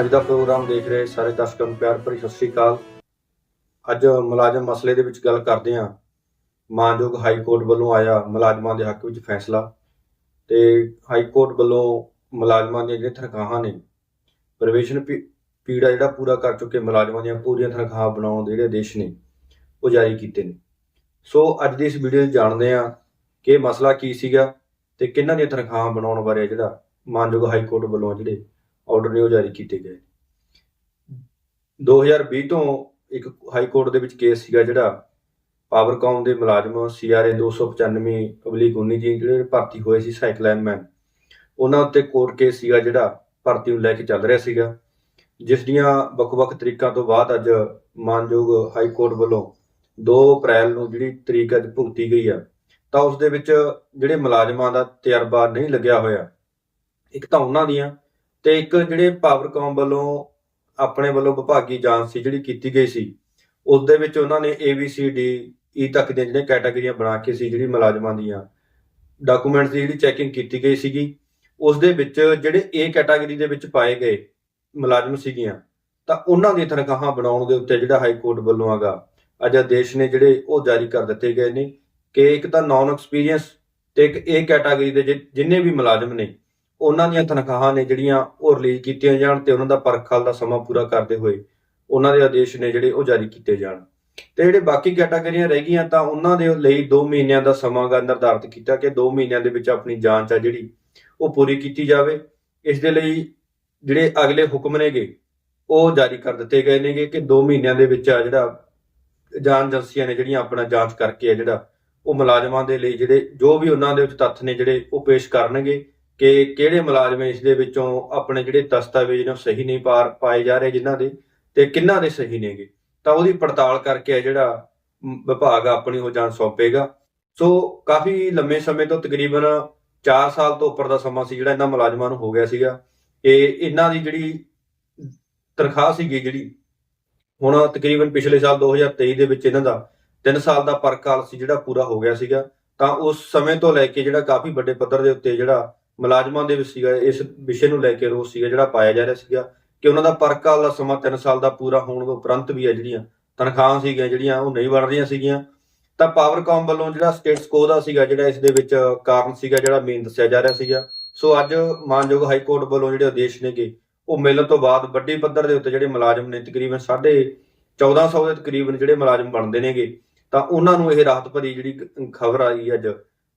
ਅੱਜ ਦਾ ਪ੍ਰੋਗਰਾਮ ਦੇਖ ਰਹੇ ਸਾਰੇ ਦਰਸ਼ਕਾਂ ਨੂੰ ਪਿਆਰ ਭਰੀ ਸਤਿ ਸ੍ਰੀ ਅਕਾਲ। ਅੱਜ ਮੁਲਾਜ਼ਮ ਮਸਲੇ ਦੇ ਵਿੱਚ ਗੱਲ ਕਰਦੇ ਹਾਂ। ਮਾਨਯੋਗ ਹਾਈ ਕੋਰਟ ਵੱਲੋਂ ਆਇਆ ਮੁਲਾਜ਼ਮਾਂ ਦੇ ਹੱਕ ਵਿੱਚ ਫੈਸਲਾ ਤੇ ਹਾਈ ਕੋਰਟ ਵੱਲੋਂ ਮੁਲਾਜ਼ਮਾਂ ਦੀਆਂ ਜਿਹੜੀਆਂ ਤਨਖਾਹਾਂ ਨੇ, ਪ੍ਰਵੇਸ਼ਨ ਪੀੜਾ ਜਿਹੜਾ ਪੂਰਾ ਕਰ ਚੁੱਕੇ ਮੁਲਾਜ਼ਮਾਂ ਦੀਆਂ ਪੂਰੀਆਂ ਤਨਖਾਹਾਂ ਬਣਾਉਣ ਦੇ ਜਿਹੜੇ ਆਦੇਸ਼ ਨੇ, ਉਹ ਜਾਰੀ ਕੀਤੇ ਨੇ। ਸੋ ਅੱਜ ਦੀ ਇਸ ਵੀਡੀਓ 'ਚ ਜਾਣਦੇ ਹਾਂ ਕਿ ਮਸਲਾ ਕੀ ਸੀਗਾ ਤੇ ਕਿਹਨਾਂ ਦੀਆਂ ਤਨਖਾਹਾਂ ਬਣਾਉਣ ਬਾਰੇ ਜਿਹੜਾ ਮਾਨਯੋਗ ਹਾਈ ਕੋਰਟ ਵੱਲੋਂ ਜਿਹੜੇ ਆਰਡਰ ਨੇ ਉਹ ਜਾਰੀ ਕੀਤੇ ਗਏ। 2020 ਤੋਂ ਇੱਕ ਹਾਈ ਕੋਰਟ ਦੇ ਵਿੱਚ ਕੇਸ ਸੀਗਾ ਜਿਹੜਾ ਪਾਵਰਕਾਮ ਦੇ ਮੁਲਾਜ਼ਮ ਸੀਆਰਏ 295 19 ਜੀ, ਜਿਹੜੇ ਭਰਤੀ ਹੋਏ ਸੀ ਸਾਈਕਲ ਲਾਈਨਮੈਨ ਉਹਨਾਂ ਉੱਤੇ ਕੋਰਟ ਕੇਸ ਸੀਗਾ ਜਿਹੜਾ ਭਰਤੀ ਨੂੰ ਲੈ ਕੇ ਚੱਲ ਰਿਹਾ ਸੀਗਾ, ਜਿਸ ਦੀਆਂ ਵੱਖ-ਵੱਖ ਤਰੀਕਾਂ ਤੋਂ ਬਾਅਦ ਅੱਜ ਮਾਨਯੋਗ ਹਾਈ ਕੋਰਟ ਵੱਲੋਂ 2 ਅਪ੍ਰੈਲ ਨੂੰ ਜਿਹੜੀ ਤਰੀਕ ਅੱਜ ਭੁਗਤੀ ਗਈ ਆ, ਤਾਂ ਉਸ ਦੇ ਵਿੱਚ ਜਿਹੜੇ ਮੁਲਾਜ਼ਮਾਂ ਦਾ ਤਜਰਬਾ ਨਹੀਂ ਲੱਗਿਆ ਹੋਇਆ, ਇੱਕ ਤਾਂ ਉਹਨਾਂ ਦੀਆਂ ਤੇ ਇੱਕ ਜਿਹੜੇ ਪਾਵਰਕਾਮ ਵੱਲੋਂ ਆਪਣੇ ਵੱਲੋਂ ਵਿਭਾਗੀ ਜਾਂਚ ਸੀ, ਜਿਹੜੀ ਕੀਤੀ ਗਈ ਸੀ ਉਸ ਦੇ ਵਿੱਚ ਉਹਨਾਂ ਨੇ ABCD E ਤੱਕ ਦੀਆਂ ਜਿਹੜੀਆਂ ਕੈਟਾਗਰੀਆਂ ਬਣਾ ਕੇ ਸੀ, ਜਿਹੜੀ ਮੁਲਾਜ਼ਮਾਂ ਦੀਆਂ ਡਾਕੂਮੈਂਟਸ ਦੀ ਜਿਹੜੀ ਚੈਕਿੰਗ ਕੀਤੀ ਗਈ ਸੀਗੀ ਉਸ ਦੇ ਵਿੱਚ ਜਿਹੜੇ A ਕੈਟਾਗਰੀ ਦੇ ਵਿੱਚ ਪਾਏ ਗਏ ਮੁਲਾਜ਼ਮ ਸੀਗੀਆਂ, ਤਾਂ ਉਹਨਾਂ ਦੀਆਂ ਤਨਖਾਹਾਂ ਬਣਾਉਣ ਦੇ ਉੱਤੇ ਜਿਹੜਾ ਹਾਈ ਕੋਰਟ ਵੱਲੋਂ ਆਗਾ ਅੱਜ ਆਦੇਸ਼ ਨੇ ਜਿਹੜੇ ਉਹ ਜਾਰੀ ਕਰ ਦਿੱਤੇ ਗਏ ਨੇ, ਕਿ ਇੱਕ ਤਾਂ ਨਾਨ ਐਕਸਪੀਰੀਅੰਸ ਤੇ ਇੱਕ A ਕੈਟਾਗਰੀ ਦੇ ਜਿੰਨੇ ਵੀ ਮੁਲਾਜ਼ਮ ਨੇ ਉਹਨਾਂ ਦੀਆਂ ਤਨਖਾਹਾਂ ਨੇ ਜਿਹੜੀਆਂ ਉਹ ਰਿਲੀਜ਼ ਕੀਤੀਆਂ ਜਾਣ ਤੇ ਉਹਨਾਂ ਦਾ ਪਰਖਾਲ ਦਾ ਸਮਾਂ ਪੂਰਾ ਕਰਦੇ ਹੋਏ ਉਹਨਾਂ ਦੇ ਆਦੇਸ਼ ਨੇ ਜਿਹੜੇ ਉਹ ਜਾਰੀ ਕੀਤੇ ਜਾਣ। ਤੇ ਜਿਹੜੇ ਬਾਕੀ ਕੈਟਾਗਰੀਆਂ ਰਹਿ ਗਈਆਂ ਤਾਂ ਉਹਨਾਂ ਦੇ ਲਈ 2 ਮਹੀਨਿਆਂ ਦਾ ਸਮਾਂ ਨਿਰਧਾਰਿਤ ਕੀਤਾ ਕਿ 2 ਮਹੀਨਿਆਂ ਦੇ ਵਿੱਚ ਆਪਣੀ ਜਾਂਚ ਆ ਜਿਹੜੀ ਉਹ ਪੂਰੀ ਕੀਤੀ ਜਾਵੇ। ਇਸ ਦੇ ਲਈ ਜਿਹੜੇ ਅਗਲੇ ਹੁਕਮ ਨੇਗੇ ਉਹ ਜਾਰੀ ਕਰ ਦਿੱਤੇ ਗਏ ਨੇਗੇ ਕਿ 2 ਮਹੀਨਿਆਂ ਦੇ ਵਿੱਚ ਆ ਜਿਹੜਾ ਜਾਂਚ ਏਜੰਸੀਆਂ ਨੇ ਜਿਹੜੀਆਂ ਆਪਣਾ ਜਾਂਚ ਕਰਕੇ ਆ ਜਿਹੜਾ ਉਹ ਮੁਲਾਜ਼ਮਾਂ ਦੇ ਲਈ ਜਿਹੜੇ ਜੋ ਵੀ ਉਹਨਾਂ ਦੇ ਵਿੱਚ ਤੱਥ ਨੇ ਜਿਹੜੇ ਉਹ ਪੇਸ਼ ਕਰਨਗੇ ਕਿ ਕਿਹੜੇ ਮੁਲਾਜ਼ਮ ਇਸ ਦੇ ਵਿੱਚੋਂ ਆਪਣੇ ਜਿਹੜੇ ਦਸਤਾਵੇਜ਼ ਨੇ ਉਹ ਸਹੀ ਨਹੀਂ ਪਾਰ ਪਾਏ ਜਾ ਰਹੇ ਜਿਨ੍ਹਾਂ ਦੇ ਤੇ ਕਿੰਨਾਂ ਦੇ ਸਹੀ ਨੇਗੇ? ਤਾਂ ਉਹਦੀ ਪੜਤਾਲ ਕਰਕੇ ਆ ਜਿਹੜਾ ਵਿਭਾਗ ਆਪਣੀ ਉਹ ਜਾਂਚ ਸੌਂਪੇਗਾ। ਸੋ ਕਾਫੀ ਲੰਮੇ ਸਮੇਂ ਤੋਂ ਤਕਰੀਬਨ 4 ਸਾਲ ਤੋਂ ਉੱਪਰ ਦਾ ਸਮਾਂ ਸੀ ਜਿਹੜਾ ਇਹਨਾਂ ਮੁਲਾਜ਼ਮਾਂ ਨੂੰ ਹੋ ਗਿਆ ਸੀਗਾ। ਕਿ ਇਹਨਾਂ ਦੀ ਜਿਹੜੀ ਤਨਖਾਹ ਸੀਗੀ ਜਿਹੜੀ ਹੁਣ ਤਕਰੀਬਨ ਪਿਛਲੇ ਸਾਲ 2023 ਦੇ ਵਿੱਚ ਇਹਨਾਂ ਦਾ 3 ਸਾਲ ਦਾ ਪਰਕਾਲ ਸੀ ਜਿਹੜਾ ਪੂਰਾ ਹੋ ਗਿਆ ਸੀਗਾ। ਤਾਂ ਉਸ ਸਮੇਂ ਤੋਂ ਲੈ ਕੇ ਜਿਹੜਾ ਕਾਫੀ ਵੱਡੇ ਪੱਧਰ ਦੇ ਉੱਤੇ ਜਿਹੜਾ ਮੁਲਾਜ਼ਮਾਂ ਦੇ ਵਿੱਚ ਸੀਗਾ, ਇਸ ਵਿਸ਼ੇ ਨੂੰ ਲੈ ਕੇ ਰੋਸ ਸੀਗਾ, ਜਿਹੜਾ ਪਾਇਆ ਜਾ ਰਿਹਾ ਸੀਗਾ ਕਿ ਉਹਨਾਂ ਦਾ ਪਰਕਾਲ ਦਾ ਸਮਾਂ 3 ਸਾਲ ਦਾ ਪੂਰਾ ਹੋਣ ਤੋਂ ਉਪਰੰਤ ਵੀ ਹੈ ਜਿਹੜੀਆਂ ਤਨਖਾਹਾਂ ਸੀਗੀਆਂ, ਜਿਹੜੀਆਂ ਉਹ ਨਹੀਂ ਬਣ ਰਹੀਆਂ ਸੀਗੀਆਂ। ਤਾਂ ਪਾਵਰਕਾਮ ਵੱਲੋਂ ਜਿਹੜਾ ਸਟੇਟਸ ਕੋ ਦਾ ਸੀਗਾ, ਜਿਹੜਾ ਇਸ ਦੇ ਵਿੱਚ ਕਾਰਨ ਸੀਗਾ, ਜਿਹੜਾ ਮੇਨ ਦੱਸਿਆ ਜਾ ਰਿਹਾ ਸੀਗਾ। ਸੋ ਅੱਜ ਮਾਨਯੋਗ ਹਾਈ ਕੋਰਟ ਵੱਲੋਂ ਜਿਹੜੇ ਆਦੇਸ਼ ਨੇਗੇ, ਉਹ ਮਿਲਣ ਤੋਂ ਬਾਅਦ ਵੱਡੇ ਪੱਧਰ ਦੇ ਉੱਤੇ ਜਿਹੜੇ ਮੁਲਾਜ਼ਮ ਨੇ, ਤਕਰੀਬਨ ਸਾਢੇ 1400 ਦੇ ਤਕਰੀਬਨ ਜਿਹੜੇ ਮੁਲਾਜ਼ਮ ਬਣਦੇ ਨੇਗੇ, ਤਾਂ ਉਹਨਾਂ ਨੂੰ ਇਹ ਰਾਹਤ ਭਰੀ ਜਿਹੜੀ ਖਬਰ ਆਈ ਅੱਜ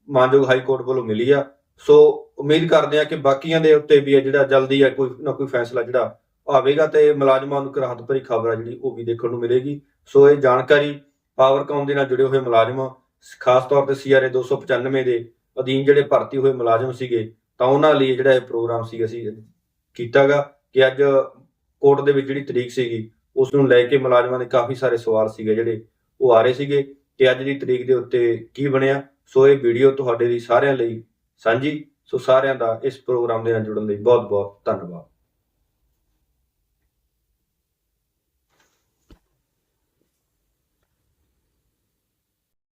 ਮਾਨਯੋਗ ਹਾਈ ਕੋਰਟ ਵੱਲੋਂ ਮਿਲੀ ਆ। ਸੋ ਉਮੀਦ ਕਰਦੇ ਹਾਂ ਕਿ ਬਾਕੀਆਂ ਦੇ ਉੱਤੇ ਵੀ ਇਹ ਜਿਹੜਾ ਜਲਦੀ ਹੈ ਕੋਈ ਨਾ ਕੋਈ ਫੈਸਲਾ ਜਿਹੜਾ ਆਵੇਗਾ ਤੇ ਮੁਲਾਜ਼ਮਾਂ ਨੂੰ ਰਾਹਤ ਭਰੀ ਖਬਰ ਆ ਜਿਹੜੀ ਉਹ ਵੀ ਦੇਖਣ ਨੂੰ ਮਿਲੇਗੀ। ਸੋ ਇਹ ਜਾਣਕਾਰੀ ਪਾਵਰਕਾਮ ਦੇ ਨਾਲ ਜੁੜੇ ਹੋਏ ਮੁਲਾਜ਼ਮ, ਖਾਸ ਤੌਰ ਤੇ ਸੀਆਰਏ 295 ਦੇ ਅਧੀਨ ਜਿਹੜੇ ਭਰਤੀ ਹੋਏ ਮੁਲਾਜ਼ਮ ਸੀਗੇ, ਤਾਂ ਉਹਨਾਂ ਲਈ ਜਿਹੜਾ ਇਹ ਪ੍ਰੋਗਰਾਮ ਸੀ ਅਸੀਂ ਕੀਤਾਗਾ ਕਿ ਅੱਜ ਕੋਰਟ ਦੇ ਵਿੱਚ ਜਿਹੜੀ ਤਰੀਕ ਸੀਗੀ, ਉਸ ਨੂੰ ਲੈ ਕੇ ਮੁਲਾਜ਼ਮਾਂ ਦੇ ਕਾਫੀ ਸਾਰੇ ਸਵਾਲ ਸੀਗੇ ਜਿਹੜੇ ਉਹ ਆ ਰਹੇ ਸੀਗੇ ਤੇ ਅੱਜ ਦੀ ਤਰੀਕ ਦੇ ਉੱਤੇ ਕੀ ਬਣਿਆ। ਸੋ ਇਹ ਵੀਡੀਓ ਤੁਹਾਡੇ ਲਈ ਸਾਰਿਆਂ ਲਈ ਸਾਂਝੀ। ਸੋ ਸਾਰਿਆਂ ਦਾ ਇਸ ਪ੍ਰੋਗਰਾਮ ਦੇ ਨਾਲ ਜੁੜਨ ਲਈ ਬਹੁਤ ਬਹੁਤ ਧੰਨਵਾਦ।